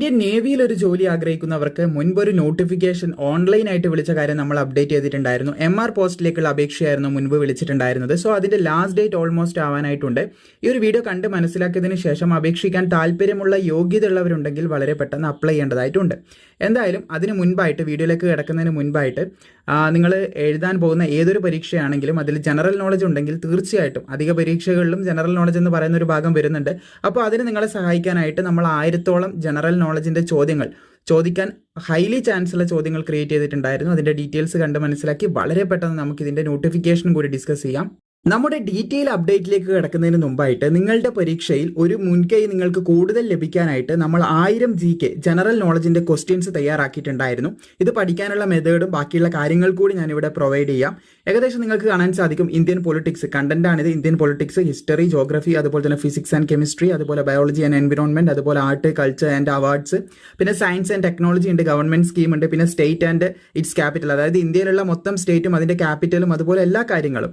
Indian നേവിയിൽ ഒരു ജോലി ആഗ്രഹിക്കുന്നവർക്ക് മുൻപൊരു നോട്ടിഫിക്കേഷൻ ഓൺലൈനായിട്ട് വിളിച്ച കാര്യം നമ്മൾ അപ്ഡേറ്റ് ചെയ്തിട്ടുണ്ടായിരുന്നു. എം ആർ പോസ്റ്റിലേക്കുള്ള അപേക്ഷയായിരുന്നു മുൻപ് വിളിച്ചിട്ടുണ്ടായിരുന്നത്. സോ അതിന്റെ ലാസ്റ്റ് ഡേറ്റ് ഓൾമോസ്റ്റ് ആവാനായിട്ടുണ്ട്. ഈ ഒരു വീഡിയോ കണ്ട് മനസ്സിലാക്കിയതിന് ശേഷം അപേക്ഷിക്കാൻ താല്പര്യമുള്ള യോഗ്യതയുള്ളവരുണ്ടെങ്കിൽ വളരെ പെട്ടെന്ന് അപ്ലൈ ചെയ്യേണ്ടതായിട്ടുണ്ട്. എന്തായാലും അതിന് മുൻപായിട്ട് വീഡിയോയിലേക്ക് കിടക്കുന്നതിന് മുൻപായിട്ട് നിങ്ങൾ എഴുതാൻ പോകുന്ന ഏതൊരു പരീക്ഷയാണെങ്കിലും അതിൽ ജനറൽ നോളജ് ഉണ്ടെങ്കിൽ തീർച്ചയായിട്ടും അധിക പരീക്ഷകളിലും ജനറൽ നോളജ് എന്ന് പറയുന്ന ഒരു ഭാഗം വരുന്നുണ്ട്. അപ്പോൾ അതിന് നിങ്ങളെ സഹായിക്കാനായിട്ട് നമ്മൾ ആയിരത്തോളം ജനറൽ നോളജിന്റെ ചോദ്യങ്ങൾ. ചോദിക്കാൻ ഹൈലി ചാൻസ് ഉള്ള ചോദ്യങ്ങൾ ക്രിയേറ്റ് ചെയ്തിട്ടുണ്ടായിരുന്നു. അതിന്റെ ഡീറ്റെയിൽസ് കണ്ട് മനസ്സിലാക്കി വളരെ പെട്ടെന്ന് നമുക്ക് ഇതിന്റെ നോട്ടിഫിക്കേഷൻ കൂടി ഡിസ്കസ് ചെയ്യാം. നമ്മുടെ ഡീറ്റെയിൽ അപ്ഡേറ്റിലേക്ക് കിടക്കുന്നതിന് മുമ്പായിട്ട് നിങ്ങളുടെ പരീക്ഷയിൽ ഒരു മുൻകൈ നിങ്ങൾക്ക് കൂടുതൽ ലഭിക്കാനായിട്ട് നമ്മൾ ആയിരം ജി കെ ജനറൽ നോളജിന്റെ ക്വസ്റ്റ്യൻസ് തയ്യാറാക്കിയിട്ടുണ്ടായിരുന്നു. ഇത് പഠിക്കാനുള്ള മെത്തേഡും ബാക്കിയുള്ള കാര്യങ്ങൾ കൂടി ഞാനിവിടെ പ്രൊവൈഡ് ചെയ്യാം. ഏകദേശം നിങ്ങൾക്ക് കാണാൻ സാധിക്കും ഇന്ത്യൻ പൊളിറ്റിക്സ് കണ്ടന്റ് ആണിത്. ഇന്ത്യൻ പൊളിറ്റിക്സ് ഹിസ്റ്ററി ജോഗ്രഫി അതുപോലെ തന്നെ ഫിസിക്സ് ആൻഡ് കെമിസ്ട്രി അതുപോലെ ബയോളജി ആൻഡ് എൻവിറോൺമെന്റ് അതുപോലെ ആർട്ട് കൾച്ചർ ആൻഡ് അവാർഡ്സ് പിന്നെ സയൻസ് ആൻഡ് ടെക്നോളജി ഉണ്ട് ഗവൺമെന്റ് സ്കീം ഉണ്ട് പിന്നെ സ്റ്റേറ്റ് ആൻഡ് ഇറ്റ്സ് ക്യാപിറ്റൽ അതായത് ഇന്ത്യയിലുള്ള മൊത്തം സ്റ്റേറ്റും അതിന്റെ ക്യാപിറ്റലും അതുപോലെ എല്ലാ കാര്യങ്ങളും.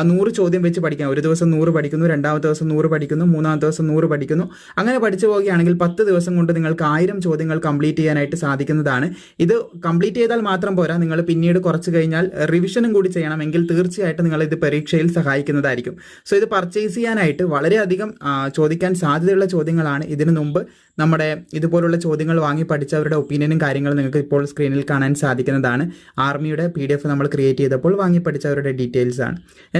നൂറ് ചോദ്യം വെച്ച് പഠിക്കാം. ഒരു ദിവസം നൂറ് പഠിക്കുന്നു രണ്ടാമത്തെ ദിവസം നൂറ് പഠിക്കുന്നു മൂന്നാമത്തെ ദിവസം നൂറ് പഠിക്കുന്നു. അങ്ങനെ പഠിച്ചു പോവുകയാണെങ്കിൽ പത്ത് ദിവസം കൊണ്ട് നിങ്ങൾക്ക് ആയിരം ചോദ്യങ്ങൾ കംപ്ലീറ്റ് ചെയ്യാനായിട്ട് സാധിക്കുന്നതാണ്. ഇത് കംപ്ലീറ്റ് ചെയ്താൽ മാത്രം പോരാ. നിങ്ങൾ പിന്നീട് കുറച്ച് കഴിഞ്ഞാൽ റിവിഷനും കൂടി ചെയ്യണമെങ്കിൽ തീർച്ചയായിട്ടും നിങ്ങൾ ഇത് പരീക്ഷയിൽ സഹായിക്കുന്നതായിരിക്കും. സോ ഇത് പർച്ചേസ് ചെയ്യാനായിട്ട് വളരെയധികം ചോദിക്കാൻ സാധ്യതയുള്ള ചോദ്യങ്ങളാണ്. ഇതിനു മുമ്പ് നമ്മുടെ ഇതുപോലുള്ള ചോദ്യങ്ങൾ വാങ്ങി പഠിച്ചവരുടെ ഒപ്പീനിയനും കാര്യങ്ങളും നിങ്ങൾക്ക് ഇപ്പോൾ സ്ക്രീനിൽ കാണാൻ സാധിക്കുന്നതാണ്. ആർമിയുടെ പി നമ്മൾ ക്രിയേറ്റ് ചെയ്തപ്പോൾ വാങ്ങി പഠിച്ചവരുടെ ഡീറ്റെയിൽസ് ആണ്.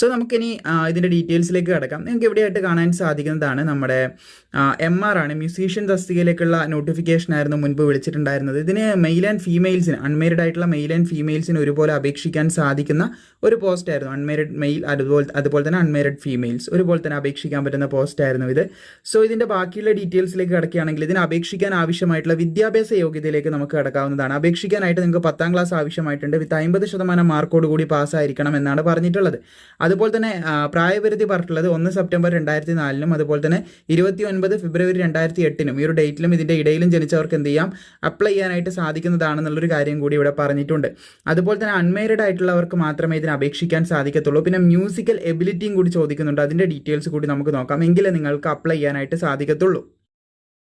സോ നമുക്കിനി ഇതിന്റെ ഡീറ്റെയിൽസിലേക്ക് കിടക്കാം. നിങ്ങൾക്ക് എവിടെയായിട്ട് കാണാൻ സാധിക്കുന്നതാണ് നമ്മുടെ എം ആർ ആണ്. മ്യൂസീഷ്യൻ തസ്തികയിലേക്കുള്ള നോട്ടിഫിക്കേഷൻ ആയിരുന്നു മുൻപ് വിളിച്ചിട്ടുണ്ടായിരുന്നത്. ഇതിന് മെയിൽ ആൻഡ് ഫീമെയിൽസിന് അൺമേരിഡ് ആയിട്ടുള്ള മെയിൽ ആൻഡ് ഫീമെയിൽസിന് ഒരുപോലെ അപേക്ഷിക്കാൻ സാധിക്കുന്ന ഒരു പോസ്റ്റ് ആയിരുന്നു. അൺമേരിഡ് മെയിൽ അതുപോലെ അതുപോലെ തന്നെ അൺമേരിഡ് ഫീമെയിൽസ് ഒരുപോലെ തന്നെ അപേക്ഷിക്കാൻ പറ്റുന്ന പോസ്റ്റ് ആയിരുന്നു ഇത്. സോ ഇതിന്റെ ബാക്കിയുള്ള ഡീറ്റെയിൽസിലേക്ക് കിടക്കുകയാണെങ്കിൽ ഇതിന് അപേക്ഷിക്കാൻ ആവശ്യമായിട്ടുള്ള വിദ്യാഭ്യാസ യോഗ്യതയിലേക്ക് നമുക്ക് കിടക്കാവുന്നതാണ്. അപേക്ഷിക്കാനായിട്ട് നിങ്ങൾക്ക് പത്താം ക്ലാസ് ആവശ്യമായിട്ടുണ്ട്. വിത്ത് അമ്പത് ശതമാനം മാർക്കോട് കൂടി പാസ്സായിരിക്കണം എന്നാണ് പറഞ്ഞിട്ടുള്ളത്. അതുപോലെ തന്നെ പ്രായപരിധി പറഞ്ഞിട്ടുള്ളത് ഒന്ന് സെപ്റ്റംബർ രണ്ടായിരത്തി നാലിനും അതുപോലെ തന്നെ ഇരുപത്തി ഒൻപത് ഫെബ്രുവരി രണ്ടായിരത്തി എട്ടിനും ഈ ഒരു ഡേറ്റിലും ഇതിന്റെ ഇടയിലും ജനിച്ചവർക്ക് എന്ത് ചെയ്യാം? അപ്ലൈ ചെയ്യാനായിട്ട് സാധിക്കുന്നതാണെന്നുള്ളൊരു കാര്യം കൂടി ഇവിടെ പറഞ്ഞിട്ടുണ്ട്. അതുപോലെ തന്നെ അൺമേരിഡ് ആയിട്ടുള്ളവർക്ക് മാത്രമേ ഇതിന് അപേക്ഷിക്കാൻ സാധിക്കത്തുള്ളൂ. പിന്നെ മ്യൂസിക്കൽ എബിലിറ്റിയും കൂടി ചോദിക്കുന്നുണ്ട്. അതിന്റെ ഡീറ്റെയിൽസ് കൂടി നമുക്ക് നോക്കാം. എങ്കിലേ നിങ്ങൾക്ക് അപ്ലൈ ചെയ്യാനായിട്ട് സാധിക്കത്തുള്ളൂ.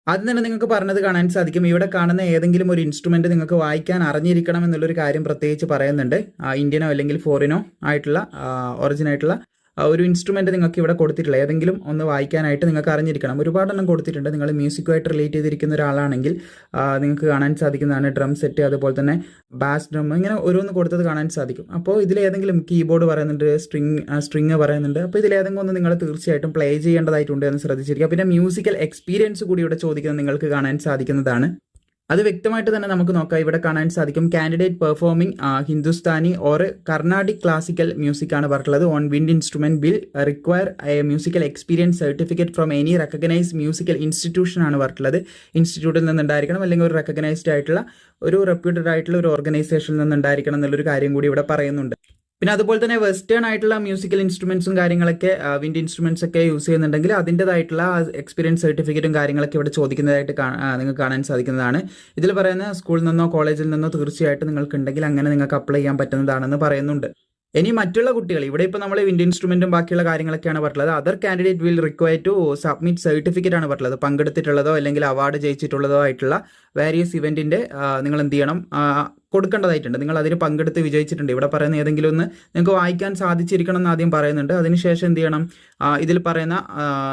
അത് തന്നെ നിങ്ങൾക്ക് പറഞ്ഞത് കാണാൻ സാധിക്കും. ഇവിടെ കാണുന്ന ഏതെങ്കിലും ഒരു ഇൻസ്ട്രുമെന്റ് നിങ്ങൾക്ക് വായിക്കാൻ അറിഞ്ഞിരിക്കണം എന്നുള്ളൊരു കാര്യം പ്രത്യേകിച്ച് പറയുന്നുണ്ട്. ഇന്ത്യനോ അല്ലെങ്കിൽ ഫോറിനോ ആയിട്ടുള്ള ഒറിജിൻ ആയിട്ടുള്ള ഒരു ഇൻസ്ട്രുമെന്റ് നിങ്ങൾക്ക് ഇവിടെ കൊടുത്തിട്ടുള്ള ഏതെങ്കിലും ഒന്ന് വായിക്കാനായിട്ട് നിങ്ങൾക്ക് അറിഞ്ഞിരിക്കണം. ഒരുപാടെണ്ണം കൊടുത്തിട്ടുണ്ട്. നിങ്ങൾ മ്യൂസിക്കുമായിട്ട് റിലേറ്റ് ചെയ്തിരിക്കുന്ന ഒരാളാണെങ്കിൽ നിങ്ങൾക്ക് കാണാൻ സാധിക്കുന്നതാണ് ഡ്രം സെറ്റ് അതുപോലെ തന്നെ ബാസ് ഡ്രം ഇങ്ങനെ ഓരോന്ന് കൊടുത്തത് കാണാൻ സാധിക്കും. അപ്പോൾ ഇതിലേതെങ്കിലും കീബോർഡ് പറയുന്നുണ്ട് സ്ട്രിങ് സ്ട്രിങ് പറയുന്നുണ്ട്. അപ്പോൾ ഇതിലേതെങ്കിലും ഒന്ന് നിങ്ങൾ തീർച്ചയായിട്ടും പ്ലേ ചെയ്യേണ്ടതായിട്ടുണ്ട് എന്ന് ശ്രദ്ധിച്ചിരിക്കുക. പിന്നെ മ്യൂസിക്കൽ എക്സ്പീരിയൻസ് കൂടി ഇവിടെ ചോദിക്കുന്നത് നിങ്ങൾക്ക് കാണാൻ സാധിക്കുന്നതാണ്. അത് വ്യക്തമായിട്ട് തന്നെ നമുക്ക് നോക്കാം. ഇവിടെ കാണാൻ സാധിക്കും. Candidate performing Hindustani or Carnatic classical music ആണ് പറഞ്ഞിട്ടുള്ളത്. On wind instrument will require musical experience certificate from any recognise musical institution ആണ് പറഞ്ഞിട്ടുള്ളത്. ഇൻസ്റ്റിറ്റ്യൂട്ടിൽ നിന്നുണ്ടായിരിക്കണം. അല്ലെങ്കിൽ ഒരു റെക്കഗ്നൈസ്ഡ് ആയിട്ടുള്ള ഒരു റെപ്യൂട്ടഡ് ആയിട്ടുള്ള ഒരു ഓർഗനൈസേഷനിൽ നിന്നുണ്ടായിരിക്കണം എന്നുള്ളൊരു കാര്യം കൂടി ഇവിടെ പറയുന്നുണ്ട്. പിന്നെ അതുപോലെ തന്നെ വെസ്റ്റേൺ ആയിട്ടുള്ള മ്യൂസിക്കൽ ഇൻസ്ട്രുമെന്റ്സും കാര്യങ്ങളൊക്കെ വിൻഡ് ഇൻസ്ട്രുമെന്റ്സ് ഒക്കെ യൂസ് ചെയ്യുന്നുണ്ടെങ്കിൽ അതിന്റെതായിട്ടുള്ള എക്സ്പീരിയൻസ് സർട്ടിഫിക്കറ്റും കാര്യങ്ങളൊക്കെ ഇവിടെ ചോദിക്കുന്നതായിട്ട് നിങ്ങൾക്ക് കാണാൻ സാധിക്കുന്നതാണ്. ഇതിൽ പറയുന്ന സ്കൂളിൽ നിന്നോ കോളേജിൽ നിന്നോ തീർച്ചയായിട്ടും നിങ്ങൾക്ക് ഉണ്ടെങ്കിൽ അങ്ങനെ നിങ്ങൾക്ക് അപ്ലൈ ചെയ്യാൻ പറ്റുന്നതാണെന്ന് പറയുന്നുണ്ട്. ഇനി മറ്റുള്ള കുട്ടികൾ ഇവിടെ ഇപ്പോൾ നമ്മൾ വിൻഡ് ഇൻസ്ട്രുമെന്റും ബാക്കിയുള്ള കാര്യങ്ങളൊക്കെയാണ് പറഞ്ഞത് other candidate will require to submit certificate ആണ് പറഞ്ഞത് പങ്കെടുത്തിട്ടുള്ളതോ അല്ലെങ്കിൽ അവാർഡ് ജയിച്ചിട്ടുള്ളതോ ആയിട്ടുള്ള വേരിയസ് ഇവന്റിന്റെ നിങ്ങൾ എന്ത് ചെയ്യണം? കൊടുക്കേണ്ടതായിട്ടുണ്ട്. നിങ്ങൾ അതിന് പങ്കെടുത്ത് വിജയിച്ചിട്ടുണ്ട്. ഇവിടെ പറയുന്ന ഏതെങ്കിലും ഒന്ന് നിങ്ങൾക്ക് വായിക്കാൻ സാധിച്ചിരിക്കണം എന്ന് ആദ്യം പറയുന്നുണ്ട്. അതിനുശേഷം എന്ത് ചെയ്യണം? ഇതിൽ പറയുന്ന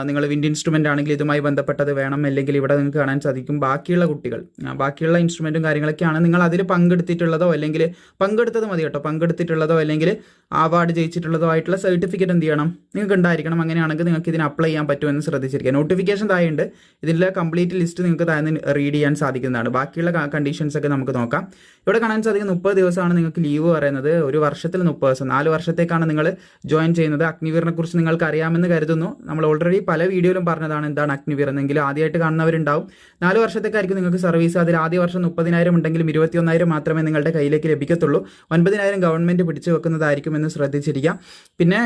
നിങ്ങൾ വിൻഡ് ഇൻസ്ട്രുമെന്റ് ആണെങ്കിൽ ഇതുമായി ബന്ധപ്പെട്ടത് വേണം. അല്ലെങ്കിൽ ഇവിടെ നിങ്ങൾക്ക് കാണാൻ സാധിക്കും ബാക്കിയുള്ള കുട്ടികൾ. ബാക്കിയുള്ള ഇൻസ്ട്രുമെന്റും കാര്യങ്ങളൊക്കെയാണ് നിങ്ങൾ അതിൽ പങ്കെടുത്തിട്ടുള്ളതോ അല്ലെങ്കിൽ പങ്കെടുത്തത് മതി കേട്ടോ. പങ്കെടുത്തിട്ടുള്ളതോ അല്ലെങ്കിൽ അവാർഡ് ജയിച്ചിട്ടുള്ളതോ ആയിട്ടുള്ള സർട്ടിഫിക്കറ്റ് എന്ത് ചെയ്യണം? നിങ്ങൾക്ക് ഉണ്ടായിരിക്കണം. അങ്ങനെയാണെങ്കിൽ നിങ്ങൾക്ക് ഇതിന് അപ്ലൈ ചെയ്യാൻ പറ്റുമെന്ന് ശ്രദ്ധിച്ചിരിക്കുക. നോട്ടിഫിക്കേഷൻ തായുണ്ട് ഇതിന്റെ കംപ്ലീറ്റ് ലിസ്റ്റ് നിങ്ങൾക്ക് താഴെ റീഡ് ചെയ്യാൻ സാധിക്കുന്നതാണ്. ബാക്കിയുള്ള കണ്ടീഷൻസ് ഒക്കെ നമുക്ക് നോക്കാം. ഇവിടെ കാണാൻ സാധിക്കും. മുപ്പത് ദിവസമാണ് നിങ്ങൾക്ക് ലീവ് പറയുന്നത്. ഒരു വർഷത്തിൽ മുപ്പത് ദിവസം. നാല് വർഷത്തേക്കാണ് നിങ്ങൾ ജോയിൻ ചെയ്യുന്നത്. അഗ്നിവീറിനെ കുറിച്ച് നിങ്ങൾക്ക് അറിയാമെന്ന് കരുതുന്നു. നമ്മൾ ഓൾറെഡി പല വീഡിയോയിലും പറഞ്ഞതാണ് എന്താണ് അഗ്നിവീർ എന്നെങ്കിലും ആദ്യമായിട്ട് കാണുന്നവരുണ്ടാവും. നാല് വർഷത്തേക്കായിരിക്കും നിങ്ങൾക്ക് സർവീസ്. അതിൽ ആദ്യ വർഷം മുപ്പതിനായിരം ഉണ്ടെങ്കിലും ഇരുപത്തിയൊന്നായിരം മാത്രമേ നിങ്ങളുടെ കയ്യിലേക്ക് ലഭിക്കത്തുള്ളൂ. ഒൻപതിനായിരം ഗവൺമെന്റ് പിടിച്ചു വെക്കുന്നതായിരിക്കും എന്ന് ശ്രദ്ധിച്ചിരിക്കാം. പിന്നെ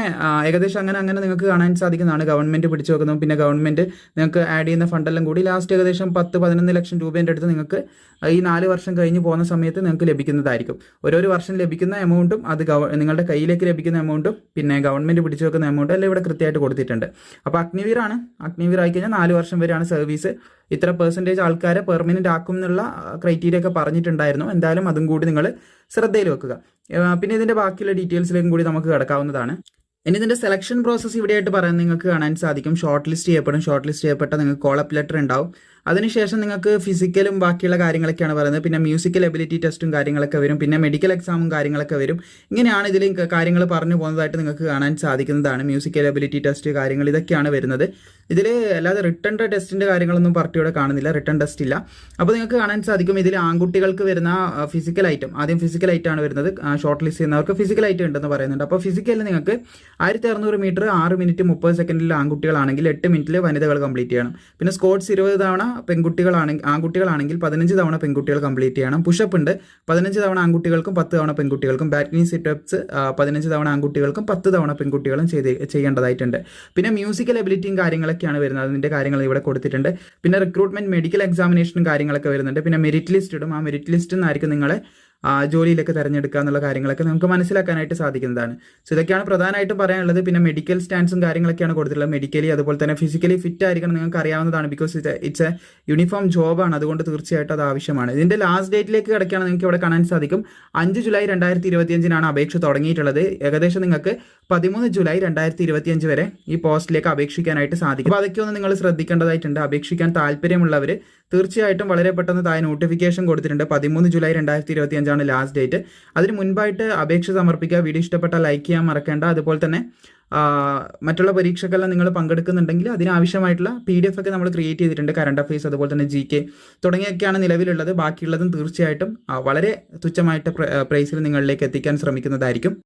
ഏകദേശം അങ്ങനെ അങ്ങനെ നിങ്ങൾക്ക് കാണാൻ സാധിക്കുന്നതാണ് ഗവൺമെന്റ് പിടിച്ചു വെക്കുന്നതും. പിന്നെ ഗവൺമെന്റ് നിങ്ങൾക്ക് ആഡ് ചെയ്യുന്ന ഫണ്ടെല്ലാം കൂടി ലാസ്റ്റ് ഏകദേശം പത്ത് പതിനൊന്ന് ലക്ഷം രൂപേന്റെ അടുത്ത് നിങ്ങൾക്ക് ഈ നാല് വർഷം കഴിഞ്ഞ് പോകുന്ന സമയത്ത് നിങ്ങൾക്ക് ലഭിക്കുന്നതായിരിക്കും. ഓരോരോ വർഷം ലഭിക്കുന്ന എമൗണ്ടും അത് നിങ്ങളുടെ കയ്യിലേക്ക് ലഭിക്കുന്ന എമൗണ്ടും പിന്നെ ഗവൺമെന്റ് പിടിച്ചു വെക്കുന്ന എമൗണ്ടും എല്ലാം ഇവിടെ കൃത്യമായിട്ട് കൊടുത്തിട്ടുണ്ട്. അപ്പോൾ അഗ്നിവീറാണ് അഗ്നിവീർ ആയിക്കഴിഞ്ഞാൽ നാല് വർഷം വരെയാണ് സർവീസ് ഇത്ര പെർസെന്റേജ് ആൾക്കാരെ പെർമനന്റ് ആക്കും എന്നുള്ള ക്രൈറ്റീരിയ ഒക്കെ പറഞ്ഞിട്ടുണ്ടായിരുന്നു. എന്തായാലും അതും കൂടി നിങ്ങൾ ശ്രദ്ധയിൽ വെക്കുക. പിന്നെ ഇതിന്റെ ബാക്കിയുള്ള ഡീറ്റെയിൽസിലേക്കും കൂടി നമുക്ക് കിടക്കാവുന്നതാണ്. ഇനി ഇതിന്റെ സെലക്ഷൻ പ്രോസസ്സ് ഇവിടെയായിട്ട് പറയാൻ നിങ്ങൾക്ക് കാണാൻ സാധിക്കും. ഷോർട്ട് ലിസ്റ്റ് ചെയ്യപ്പെടും. ഷോർട്ട് ലിസ്റ്റ് ചെയ്യപ്പെട്ട നിങ്ങൾക്ക് കോളപ്പ് ലെറ്റർ ഉണ്ടാവും. അതിനുശേഷം നിങ്ങൾക്ക് ഫിസിക്കലും ബാക്കിയുള്ള കാര്യങ്ങളൊക്കെയാണ് പറയുന്നത്. പിന്നെ മ്യൂസിക്കൽ എബിലിറ്റി ടെസ്റ്റും കാര്യങ്ങളൊക്കെ വരും. പിന്നെ മെഡിക്കൽ എക്സാമും കാര്യങ്ങളൊക്കെ വരും. ഇങ്ങനെയാണ് ഇതിൽ കാര്യങ്ങൾ പറഞ്ഞു പോകുന്നതായിട്ട് നിങ്ങൾക്ക് കാണാൻ സാധിക്കുന്നതാണ്. മ്യൂസിക്കൽ എബിലിറ്റി ടെസ്റ്റ് കാര്യങ്ങൾ ഇതൊക്കെയാണ് വരുന്നത്. ഇതിൽ അല്ലാതെ റിട്ടേൺ ടെസ്റ്റിന്റെ കാര്യങ്ങളൊന്നും പാർട്ടിയോടെ കാണുന്നില്ല. റിട്ടേൺ ടെസ്റ്റ് ഇല്ല. അപ്പോൾ നിങ്ങൾക്ക് കാണാൻ സാധിക്കും ഇതിൽ ആൺകുട്ടികൾക്ക് വരുന്ന ഫിസിക്കൽ ഐറ്റം ആദ്യം ഫിസിക്കൽ ഐറ്റം ആണ് വരുന്നത്. ഷോർട്ട് ലിസ്റ്റ് ചെയ്യുന്നവർക്ക് ഫിസിക്കൽ ഐറ്റം ഉണ്ടെന്ന് പറയുന്നുണ്ട്. അപ്പോൾ ഫിസിക്കലിൽ നിങ്ങൾക്ക് ആയിരത്തി അറുന്നൂറ് മീറ്റർ ആറ് മിനിറ്റ് മുപ്പത് സെക്കൻഡിൽ ആൺകുട്ടികളാണെങ്കിൽ എട്ട് മിനിറ്റിൽ വനിതകൾ കംപ്ലീറ്റ് ചെയ്യണം. പിന്നെ സ്കോട്ട്സ് ഇരുപത് തവണ പെൺകുട്ടികളാണെങ്കിൽ ആൺകുട്ടികളാണെങ്കിൽ പതിനഞ്ച് തവണ പെൺകുട്ടികൾ കംപ്ലീറ്റ് ചെയ്യണം. പുഷപ്പ് ഉണ്ട്. പതിനഞ്ച് തവണ ആൺകുട്ടികൾക്കും പത്ത് തവണ പെൺകുട്ടികൾക്കും. ബാറ്റിംഗ് സിറ്റപ്സ് പതിനഞ്ച് തവണ ആൺകുട്ടികൾക്കും പത്ത് തവണ പെൺകുട്ടികളും ചെയ്ത് ചെയ്യേണ്ടതായിട്ടുണ്ട്. പിന്നെ മ്യൂസിക്കൽ എബിലിറ്റിയും കാര്യങ്ങളൊക്കെയാണ് വരുന്നത്. അതിന്റെ കാര്യങ്ങൾ ഇവിടെ കൊടുത്തിട്ടുണ്ട്. പിന്നെ റിക്രൂട്ട്മെന്റ് മെഡിക്കൽ എക്സാമിനേഷനും കാര്യങ്ങളൊക്കെ വരുന്നുണ്ട്. പിന്നെ മെറിറ്റ് ലിസ്റ്റ് ഇടും. ആ മെറിറ്റ് ലിസ്റ്റിൽ നിന്നായിരിക്കും നിങ്ങളെ ജോലിയിലൊക്കെ തിരഞ്ഞെടുക്കുക എന്നുള്ള കാര്യങ്ങളൊക്കെ നമുക്ക് മനസ്സിലാക്കാനായിട്ട് സാധിക്കുന്നതാണ്. സോ ഇതൊക്കെയാണ് പ്രധാനമായിട്ടും പറയാനുള്ളത്. പിന്നെ മെഡിക്കൽ സ്റ്റാൻഡ്സും കാര്യങ്ങളൊക്കെയാണ് കൊടുത്തിട്ടുള്ളത്. മെഡിക്കലി അതുപോലെ തന്നെ ഫിസിക്കലി ഫിറ്റ് ആയിരിക്കണം നിങ്ങൾക്ക് അറിയാവുന്നതാണ് ബിക്കോസ് ഇറ്റ്സ് എ യൂണിഫോം ജോബാണ് അതുകൊണ്ട് തീർച്ചയായിട്ടും അത് ആവശ്യമാണ്. ഇതിന്റെ ലാസ്റ്റ് ഡേറ്റിലേക്ക് കിടക്കുകയാണ് നിങ്ങൾക്ക് ഇവിടെ കാണാൻ സാധിക്കും. അഞ്ച് ജൂലൈ രണ്ടായിരത്തി ഇരുപത്തിയഞ്ചിനാണ് അപേക്ഷ തുടങ്ങിയിട്ടുള്ളത്. ഏകദേശം നിങ്ങൾക്ക് പതിമൂന്ന് ജൂലൈ രണ്ടായിരത്തി ഇരുപത്തിയഞ്ച് വരെ ഈ പോസ്റ്റിലേക്ക് അപേക്ഷിക്കാനായിട്ട് സാധിക്കും. അപ്പോൾ അതൊക്കെ ഒന്ന് നിങ്ങൾ ശ്രദ്ധിക്കേണ്ടതായിട്ടുണ്ട്. അപേക്ഷിക്കാൻ താല്പര്യമുള്ളവർ തീർച്ചയായിട്ടും വളരെ പെട്ടെന്ന് താഴെ നോട്ടിഫിക്കേഷൻ കൊടുത്തിട്ടുണ്ട്. പതിമൂന്ന് ജൂലൈ രണ്ടായിരത്തി ഇരുപത്തി അഞ്ചാണ് ലാസ്റ്റ് ഡേറ്റ് അതിന് മുൻപായിട്ട് അപേക്ഷ സമർപ്പിക്കുക വീഡിയോ ഇഷ്ടപ്പെട്ട ലൈക്ക് ചെയ്യാൻ മറക്കേണ്ട. അതുപോലെ തന്നെ മറ്റുള്ള പരീക്ഷക്കെല്ലാം നിങ്ങൾ പങ്കെടുക്കുന്നുണ്ടെങ്കിൽ അതിനാവശ്യമായിട്ടുള്ള പി ഡി എഫ് ഒക്കെ നമ്മൾ ക്രിയേറ്റ് ചെയ്തിട്ടുണ്ട്. കറണ്ട് അഫയേഴ്സ് അതുപോലെ തന്നെ ജി കെ തുടങ്ങിയൊക്കെയാണ് നിലവിലുള്ളത്. ബാക്കിയുള്ളതും തീർച്ചയായിട്ടും വളരെ തുച്ഛമായിട്ട് പ്രൈസിൽ നിങ്ങളിലേക്ക് എത്തിക്കാൻ ശ്രമിക്കുന്നതായിരിക്കും.